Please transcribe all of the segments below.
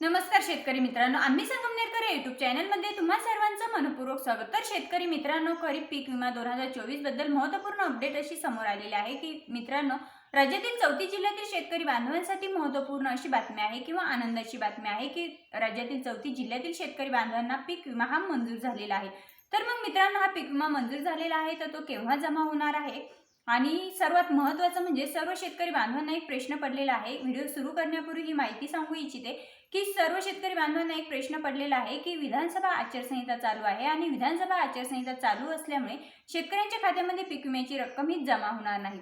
नमस्कार शेतकरी मित्रांनो आम्ही संगमनेरकर या युट्यूब चॅनलमध्ये तुम्हा सर्वांचं मनपूर्वक स्वागत. तर शेतकरी मित्रांनो खरीप पीक विमा दोन हजार चोवीसबद्दल महत्त्वपूर्ण अपडेट अशी समोर आलेली आहे की मित्रांनो राज्यातील चौथी जिल्ह्यातील शेतकरी बांधवांसाठी महत्त्वपूर्ण अशी बातमी आहे किंवा आनंदाची बातमी आहे की राज्यातील चौथी जिल्ह्यातील शेतकरी बांधवांना पीक विमा हा मंजूर झालेला आहे. तर मग मित्रांनो हा पीक विमा मंजूर झालेला आहे तर तो केव्हा जमा होणार आहे? आणि सर्वात महत्त्वाचं म्हणजे सर्व शेतकरी बांधवांना एक प्रश्न पडलेला आहे. व्हिडिओ सुरू करण्यापूर्वी ही माहिती सांगू इच्छिते की सर्व शेतकरी बांधवांना एक प्रश्न पडलेला आहे की विधानसभा आचारसंहिता चालू आहे आणि विधानसभा आचारसंहिता चालू असल्यामुळे शेतकऱ्यांच्या खात्यामध्ये पीक विम्याची रक्कम ही जमा होणार नाही.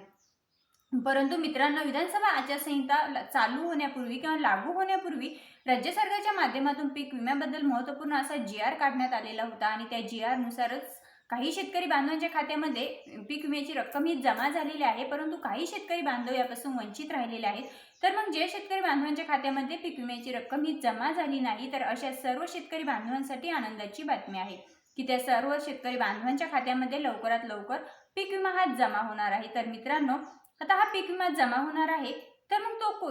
परंतु मित्रांनो विधानसभा आचारसंहिता ल- चालू होण्यापूर्वी किंवा लागू होण्यापूर्वी राज्य सरकारच्या माध्यमातून पीक विम्याबद्दल महत्त्वपूर्ण असा जी आर काढण्यात आलेला होता आणि त्या जी आरनुसारच काही शेतकरी बांधवांच्या खात्यामध्ये पीक विम्याची रक्कम ही जमा झालेली आहे परंतु काही शेतकरी बांधव यापासून वंचित राहिलेले आहेत. तर मग जे शेतकरी बांधवांच्या खात्यामध्ये पीक विम्याची रक्कम ही जमा झाली नाही तर अशा सर्व शेतकरी बांधवांसाठी आनंदाची बातमी आहे की त्या सर्व शेतकरी बांधवांच्या खात्यामध्ये लवकरात लवकर पीक विमा हा जमा होणार आहे. तर मित्रांनो आता हा पीक विमा जमा होणार आहे तर मग तो को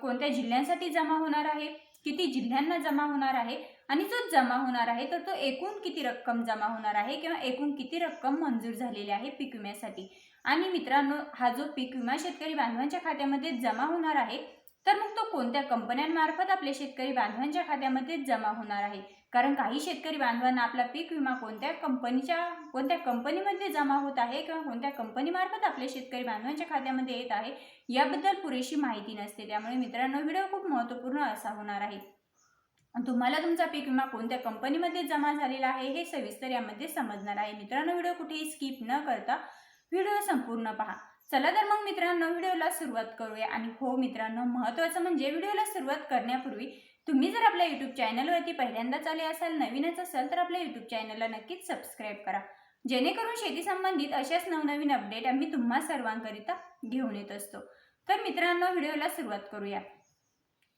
कोणत्या जिल्ह्यांसाठी जमा होणार आहे? किती जिल्ह्यांना जमा होणार आहे आणि जो जमा होणार आहे तर तो एकूण किती रक्कम जमा होणार आहे किंवा एकूण किती रक्कम मंजूर झालेली आहे पीक विम्यासाठी? आणि मित्रांनो हा जो पीक विमा शेतकरी बांधवांच्या खात्यामध्ये जमा होणार आहे तर मग तो कोणत्या कंपन्यांमार्फत आपल्या शेतकरी बांधवांच्या खात्यामध्ये जमा होणार आहे? कारण काही शेतकरी बांधवांना आपला पीक विमा कोणत्या कंपनीच्या कोणत्या कंपनीमध्ये जमा होत आहे किंवा कोणत्या कंपनीमार्फत आपल्या शेतकरी बांधवांच्या खात्यामध्ये येत आहे याबद्दल पुरेशी माहिती नसते. त्यामुळे मित्रांनो व्हिडिओ खूप महत्त्वपूर्ण असा होणार आहे. तुम्हाला तुमचा पीक विमा कोणत्या कंपनीमध्ये जमा झालेला आहे हे सविस्तर यामध्ये समजणार आहे. मित्रांनो व्हिडिओ कुठेही स्किप न करता व्हिडिओ संपूर्ण पहा. चला तर मग मित्रांनो व्हिडिओला सुरुवात करूया. आणि हो मित्रांनो महत्त्वाचं म्हणजे व्हिडिओला सुरुवात करण्यापूर्वी तुम्ही जर आपल्या यूट्यूब चॅनलवरती पहिल्यांदाच आले असाल नवीनच असाल तर आपल्या यूट्यूब चॅनलला नक्कीच सबस्क्राईब करा. जेणेकरून शेती संबंधित अशाच नवनवीन अपडेट आम्ही तुम्हा सर्वांकरिता घेऊन येत असतो. तर मित्रांनो व्हिडिओला सुरुवात करूया.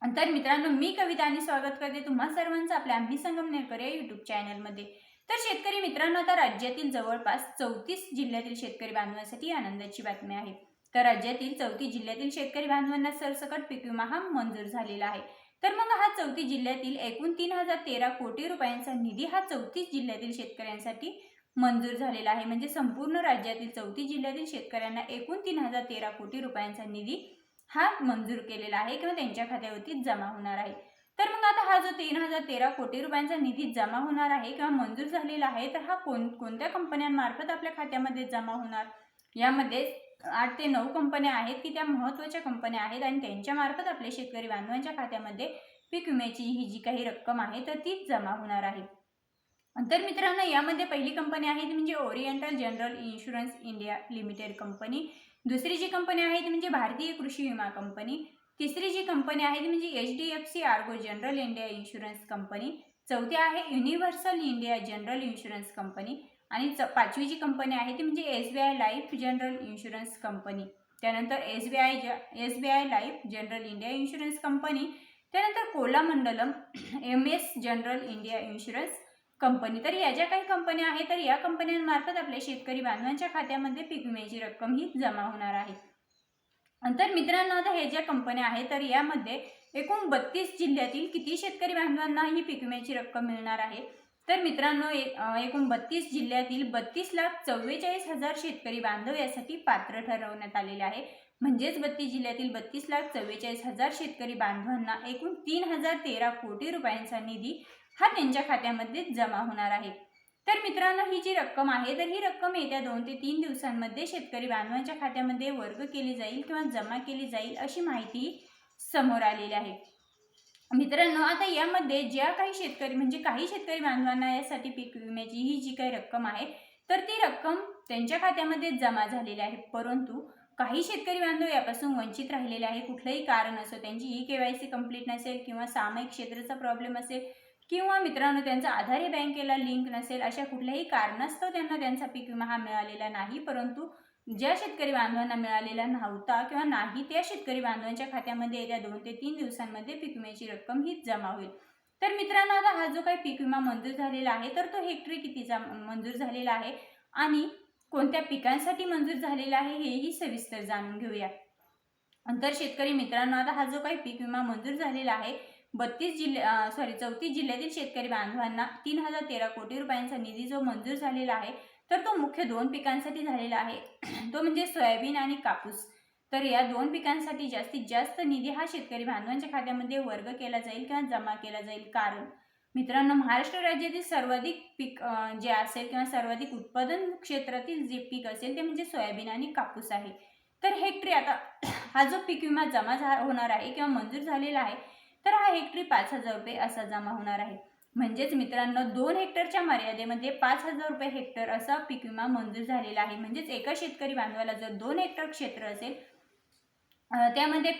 तर मित्रांनो मी कविता आणि स्वागत करते तुम्हा सर्वांचं आपल्या आम्ही संगमनेरकर या यूट्यूब चॅनलमध्ये तर शेतकरी मित्रांनो आता राज्यातील जवळपास चौतीस जिल्ह्यातील शेतकरी बांधवांसाठी आनंदाची बातमी आहे. तर राज्यातील चौथी जिल्ह्यातील शेतकरी बांधवांना सरसकट पीक विमा हा मंजूर झालेला आहे. तर मग हा चौथी जिल्ह्यातील एकूण तीन हजार तेरा कोटी रुपयांचा निधी हा चौतीस जिल्ह्यातील शेतकऱ्यांसाठी मंजूर झालेला आहे. म्हणजे संपूर्ण राज्यातील चौथी जिल्ह्यातील शेतकऱ्यांना एकूण तीन हजार तेरा कोटी रुपयांचा निधी हा मंजूर केलेला आहे किंवा त्यांच्या खात्यावरती जमा होणार आहे. तर मग आता हा जो तीन हजार तेरा कोटी रुपयांचा निधी जमा होणार आहे किंवा मंजूर झालेला आहे तर हा कोण कोणत्या कंपन्यांमार्फत आपल्या खात्यामध्ये जमा होणार? यामध्ये आठ ते नऊ कंपन्या आहेत की त्या महत्त्वाच्या कंपन्या आहेत आणि त्यांच्यामार्फत आपल्या शेतकरी बांधवांच्या खात्यामध्ये पीक विम्याची ही जी काही रक्कम आहे तर ती जमा होणार आहे. तर मित्रांनो यामध्ये पहिली कंपनी आहे ती म्हणजे oriental general insurance India limited company. दुसरी जी कंपनी आहे ती म्हणजे भारतीय कृषी विमा कंपनी. तिसरी जी कंपनी आहे ती म्हणजे H D F C ergo general India insurance company. चौथी आहे universal India general insurance company. आणि च पाचवी जी कंपनी आहे ती म्हणजे S B I life general insurance company. त्यानंतर एस बी आय ज S B I life general India insurance company. त्यानंतर Cholamandalam M S general India insurance company. तर या ज्या काही कंपन्या आहेत तर या कंपन्यांमार्फत आपल्या शेतकरी बांधवांच्या खात्यामध्ये पीक विम्याची रक्कम ही जमा होणार आहे. तर मित्रांनो आता हे ज्या कंपन्या आहेत तर यामध्ये एकूण बत्तीस जिल्ह्यातील किती शेतकरी बांधवांना ही पीक विम्याची रक्कम मिळणार आहे? तर मित्रांनो एक एकूण बत्तीस जिल्ह्यातील बत्तीस लाख चव्वेचाळीस हजार शेतकरी बांधव यासाठी पात्र ठरवण्यात आलेले आहे. म्हणजेच बत्तीस जिल्ह्यातील बत्तीस लाख चव्वेचाळीस हजार शेतकरी बांधवांना एकूण तीन हजार तेरा कोटी रुपयांचा निधी हा त्यांच्या खात्यामध्ये जमा होणार आहे. तर मित्रांनो ही जी रक्कम आहे तर ही रक्कम येत्या दोन ते तीन दिवसांमध्ये शेतकरी बांधवांच्या खात्यामध्ये वर्ग केली जाईल किंवा जमा केली जाईल अशी माहिती समोर आलेली आहे. मित्रांनो आता यामध्ये ज्या काही शेतकरी म्हणजे काही शेतकरी बांधवांना यासाठी पीक विम्याची ही जी काही रक्कम आहे तर ती रक्कम त्यांच्या खात्यामध्ये जमा झालेली आहे. परंतु काही शेतकरी बांधव यापासून वंचित राहिलेले आहे. कुठलंही कारण असो त्यांची E K Y C complete नसेल किंवा सामायिक क्षेत्राचा प्रॉब्लेम असेल किंवा मित्रांनो त्यांचा आधारी बँकेला लिंक नसेल अशा कुठल्याही कारणास्तव त्यांना त्यांचा पीक विमा हा मिळालेला नाही. परंतु ज्या शेतकरी बांधवांना मिळालेला नव्हता किंवा नाही त्या शेतकरी बांधवांच्या खात्यामध्ये येत्या दोन ते तीन दिवसांमध्ये पीक विम्याची रक्कम ही जमा होईल. तर मित्रांनो आता हा जो काही पीक विमा मंजूर झालेला आहे तर तो हेक्टरी कितीचा मंजूर झालेला आहे आणि कोणत्या पिकांसाठी मंजूर झालेला आहे हेही सविस्तर जाणून घेऊया. तर शेतकरी मित्रांनो आता हा जो काही पीक विमा मंजूर झालेला आहे बत्तीस जिल्हे सॉरी चौतीस जिल्ह्यातील शेतकरी बांधवांना तीन हजार तेरा कोटी रुपयांचा निधी जो मंजूर झालेला आहे तर तो मुख्य दोन पिकांसाठी झालेला आहे. तो म्हणजे सोयाबीन आणि कापूस. तर या दोन पिकांसाठी जास्तीत जास्त निधी हा शेतकरी बांधवांच्या खात्यामध्ये वर्ग केला जाईल किंवा जमा केला जाईल. कारण मित्रांनो महाराष्ट्र राज्यातील सर्वाधिक पीक जे असेल किंवा सर्वाधिक उत्पादन क्षेत्रातील जे पीक असेल ते म्हणजे सोयाबीन आणि कापूस आहे. तर हेक्टरी आता हा जो पीक विमा जमा झा होणार आहे किंवा मंजूर झालेला आहे तर हा हेक्टरी पाच हजार रुपये असा जमा होणार आहे. म्हणजेच मित्रांनो दोन हेक्टरच्या मर्यादेमध्ये पाच हजार रुपये हेक्टर असा पीक विमा मंजूर झालेला आहे. म्हणजेच एका शेतकरी बांधवाला जर दोन हेक्टर क्षेत्र असेल त्यामध्ये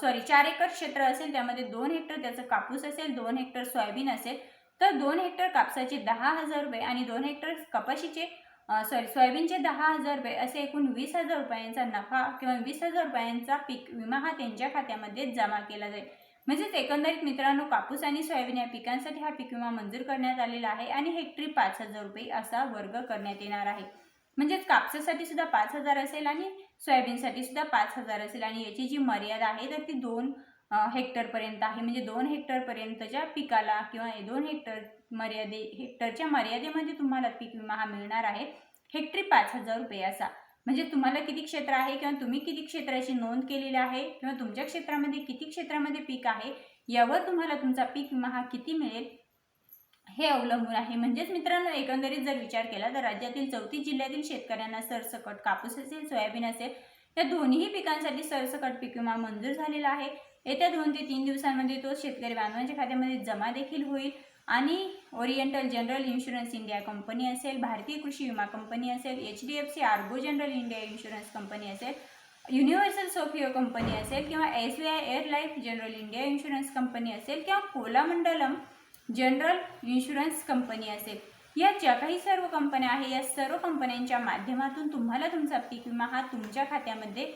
सॉरी चार एकर क्षेत्र असेल त्यामध्ये दोन हेक्टर त्याचं कापूस असेल दोन हेक्टर सोयाबीन असेल तर दोन हेक्टर कापसाचे दहा हजार रुपये आणि दोन हेक्टर कपाशीचे सॉरी सोयाबीनचे दहा हजार रुपये असे एकूण वीस हजार रुपयांचा नफा किंवा वीस हजार रुपयांचा पीक विमा हा त्यांच्या खात्यामध्ये जमा केला जाईल. म्हणजेच एकंदरीत मित्रांनो कापूस आणि सोयाबीन या पिकांसाठी हा पीक विमा मंजूर करण्यात आलेला आहे आणि हेक्टरी पाच हजार रुपये असा वर्ग करण्यात येणार आहे. म्हणजेच कापसासाठी सुद्धा पाच हजार असेल आणि सोयाबीनसाठी सुद्धा पाच हजार असेल आणि याची जी मर्यादा आहे तर ती दोन हेक्टरपर्यंत आहे. म्हणजे दोन हेक्टरपर्यंतच्या पिकाला किंवा दोन हेक्टर मर्यादे हेक्टरच्या मर्यादेमध्ये तुम्हाला पीक विमा हा मिळणार आहे. हेक्टरी पाच हजार रुपये असा. म्हणजे तुम्हाला किती क्षेत्र आहे किंवा तुम्ही किती क्षेत्राची नोंद केलेली आहे किंवा तुमच्या क्षेत्रामध्ये किती क्षेत्रामध्ये पीक आहे यावर तुम्हाला तुमचा पीक विमा हा किती मिळेल हे अवलंबून आहे. म्हणजेच मित्रांनो एकंदरीत जर विचार केला तर राज्यातील चौतीस जिल्ह्यातील शेतकऱ्यांना सरसकट कापूस असेल सोयाबीन असेल या दोन्ही पिकांसाठी सरसकट पीक विमा मंजूर झालेला आहे. येत्या दोन ते तीन दिवसांमध्ये तो शेतकरी बांधवांच्या खात्यामध्ये जमा देखील होईल. आणि oriental general insurance India company असेल भारतीय कृषी विमा कंपनी असेल H D F C ergo general India insurance company असेल युनिव्हर्सल सोफिओ कंपनी असेल किंवा S B I air life general India insurance company असेल किंवा कोलामंडलम जनरल इन्शुरन्स कंपनी असेल. या ज्या काही सर्व कंपन्या आहे या सर्व कंपन्यांच्या माध्यमातून तुम्हाला तुमचा पीक विमा हा तुमच्या खात्यामध्ये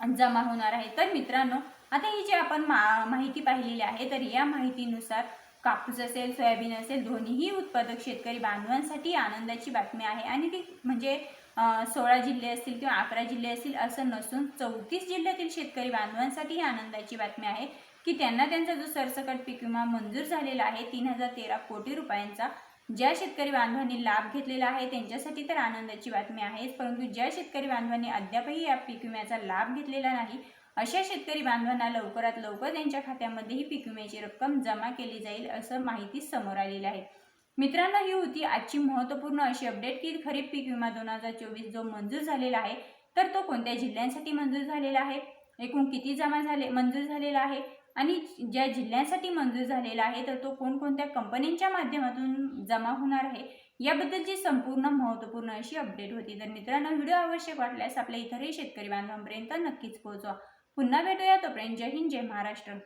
जमा होणार आहे. तर मित्रांनो आता ही जी आपण मा माहिती पाहिलेली आहे तर या माहितीनुसार कापूस असेल सोयाबीन असेल दोन्हीही उत्पादक शेतकरी बांधवांसाठी आनंदाची बातमी आहे. आणि ती म्हणजे सोळा जिल्हे असतील किंवा अकरा जिल्हे असतील असं नसून चौतीस जिल्ह्यातील शेतकरी बांधवांसाठी ही आनंदाची बातमी आहे की त्यांना त्यांचा जो सरसकट पीक विमा मंजूर झालेला आहे तीन हजार तेरा कोटी रुपयांचा ज्या शेतकरी बांधवांनी लाभ घेतलेला आहे त्यांच्यासाठी तर आनंदाची बातमी आहेच. परंतु ज्या शेतकरी बांधवांनी अद्यापही या पीक विम्याचा लाभ घेतलेला नाही अशा शेतकरी बांधवांना लवकरात लवकर त्यांच्या खात्यामध्ये ही पीक विम्याची रक्कम जमा केली जाईल असं माहिती समोर आलेली आहे. मित्रांनो ही होती आजची महत्त्वपूर्ण अशी अपडेट की खरीप पीक विमा दोन हजार चोवीस जो मंजूर झालेला आहे तर तो कोणत्या जिल्ह्यांसाठी मंजूर झालेला आहे? एकूण किती जमा झाले मंजूर झालेला आहे? आणि ज्या जिल्ह्यांसाठी मंजूर झालेला आहे तर तो कोणकोणत्या कंपन्यांच्या माध्यमातून जमा होणार आहे? याबद्दलची संपूर्ण महत्त्वपूर्ण अशी अपडेट होती तर मित्रांनो व्हिडिओ आवश्यक वाटल्यास आपल्या इतरही शेतकरी बांधवांपर्यंत नक्कीच पोहोचवा. पुन्हा भेटूया तोपर्यंत जय हिंद जय महाराष्ट्र.